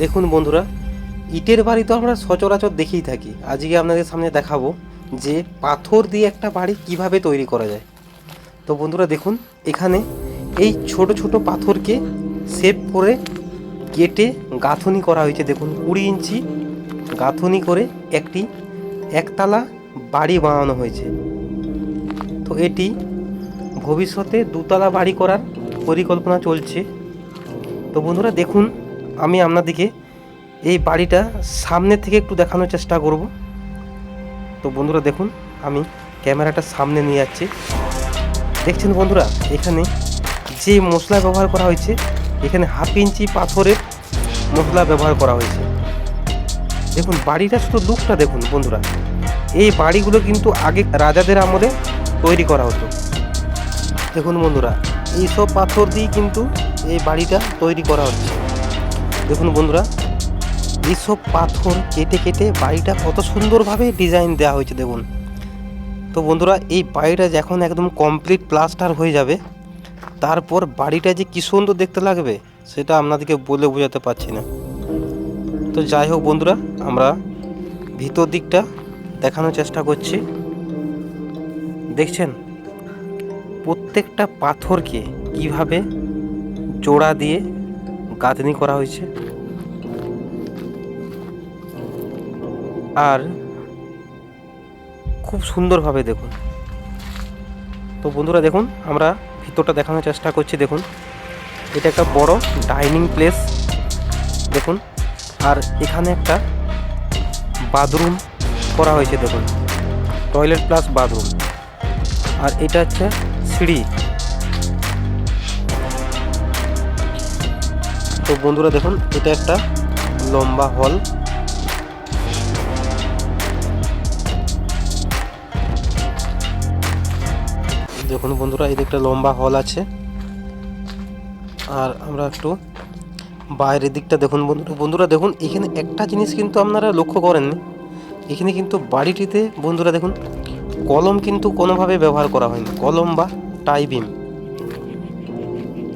দেখুন বন্ধুরা, ইটের বাড়ি তো আমরা সচরাচর দেখেই থাকি। আজকে আপনাদের সামনে দেখাবো যে পাথর দিয়ে একটা বাড়ি কীভাবে তৈরি করা যায়। তো বন্ধুরা, দেখুন, এখানে এই ছোট ছোট পাথরকে শেপ করে কেটে গাঁথনি করা হয়েছে। দেখুন, কুড়ি ইঞ্চি গাঁথনি করে একটি একতলা বাড়ি বানানো হয়েছে। তো এটি ভবিষ্যতে দুতলা বাড়ি করার পরিকল্পনা চলছে। তো বন্ধুরা, দেখুন আমি আপনাদেরকে এই বাড়িটা সামনে থেকে একটু দেখানোর চেষ্টা করব। তো বন্ধুরা দেখুন, আমি ক্যামেরাটা সামনে নিয়ে যাচ্ছি। দেখছেন বন্ধুরা, এখানে যে মশলা ব্যবহার করা হয়েছে, এখানে হাফ ইঞ্চি পাথরের মশলা ব্যবহার করা হয়েছে। দেখুন বাড়িটা শুধু লুকটা দেখুন বন্ধুরা। এই বাড়িগুলো কিন্তু আগে রাজাদের আমলে তৈরি করা হতো। দেখুন বন্ধুরা, এইসব পাথর দিয়েই কিন্তু এই বাড়িটা তৈরি করা হচ্ছে। দেখুন বন্ধুরা এইসব পাথর কেটে কেটে বাড়িটা কত সুন্দরভাবে ডিজাইন দেওয়া হয়েছে দেখুন। তো বন্ধুরা, এই বাড়িটা যখন একদম কমপ্লিট প্লাস্টার হয়ে যাবে, তারপর বাড়িটা যে কী সুন্দর দেখতে লাগবে, সেটা আপনাদেরকে বলে বোঝাতে পারছি না। তো যাই হোক বন্ধুরা, আমরা ভিতর দিকটা দেখানোর চেষ্টা করছি। দেখছেন? প্রত্যেকটা পাথরকে কীভাবে জোড়া দিয়ে গাঁথনি করা হয়েছে। আর খুব সুন্দরভাবে দেখুন। তো বন্ধুরা দেখুন, আমরা ভিতরটা দেখানোর চেষ্টা করছি, দেখুন। এটা একটা বড় ডাইনিং প্লেস, দেখুন। আর এখানে একটা বাথরুম করা হয়েছে, দেখুন। Toilet plus bathroom. আর এটা হচ্ছে সিঁড়ি। তো বন্ধুরা দেখুন, এটা একটা লম্বা হল। দেখুন বন্ধুরা এই একটা লম্বা হল আছে। আর আমরা একটু বাইরের দিকটা দেখুন বন্ধুরা। বন্ধুরা দেখুন, এখানে একটা জিনিস কিন্তু আপনারা লক্ষ্য করেননি এখানে কিন্তু বাড়িটিতে বন্ধুরা দেখুন, কলম কিন্তু কোনোভাবে ব্যবহার করা হয়নি। কলম বা টাইবিম।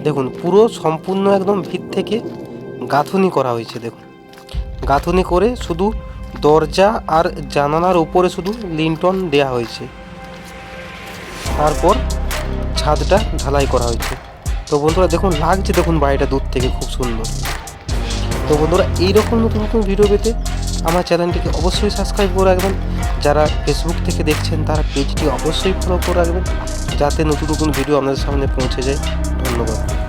দেখুন, পুরো সম্পূর্ণ একদম ভিত থেকে গাঁথুনি করা হয়েছে, দেখুন। গাঁথুনি করে শুধু দরজা আর জানালার উপরে শুধু লিন্টন দেয়া হয়েছে। তারপর ছাদটা ঢালাই করা হয়েছে। তো বন্ধুরা, দেখুন, লাগছে, দেখুন, বাড়িটা দূর থেকে খুব সুন্দর। তো বন্ধুরা, এইরকম নতুন নতুন ভিডিও পেতে আমার চ্যানেলটিকে অবশ্যই সাবস্ক্রাইব করে রাখবেন। যারা ফেসবুক থেকে দেখছেন, তারা পেজটি অবশ্যই ফলো করে রাখবেন। যাতে নতুন নতুন ভিডিও আপনাদের সামনে পৌঁছে যায়। ধন্যবাদ।